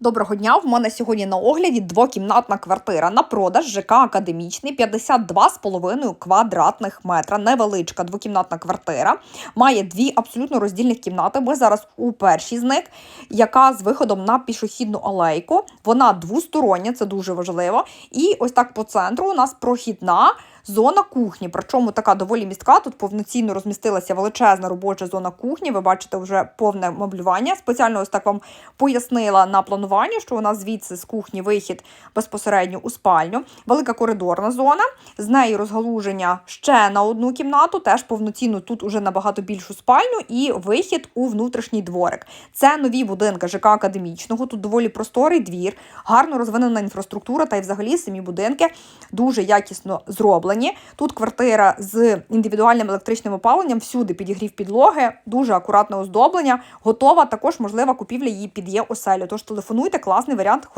Доброго дня. В мене сьогодні на огляді двокімнатна квартира на продаж ЖК Академічний 52,5 квадратних метра. Невеличка двокімнатна квартира. Має дві абсолютно роздільних кімнати. Ми зараз у першій з них, яка з виходом на пішохідну алейку. Вона двостороння, це дуже важливо. І ось так по центру у нас прохідна. Зона кухні, причому така доволі містка. Тут повноцінно розмістилася величезна робоча зона кухні. Ви бачите вже повне меблювання. Спеціально ось так вам пояснила на плануванні, що у нас звідси з кухні вихід безпосередньо у спальню. Велика коридорна зона. З неї розгалуження ще на одну кімнату, теж повноцінно тут уже набагато більшу спальню і вихід у внутрішній дворик. Це нові будинки ЖК академічного. Тут доволі просторий двір, гарно розвинена інфраструктура та й взагалі самі будинки дуже якісно зроблені. Тут квартира з індивідуальним електричним опаленням, всюди підігрів підлоги, дуже акуратне оздоблення. Готова також можлива купівля її під оселю. Тож телефонуйте, класний варіант.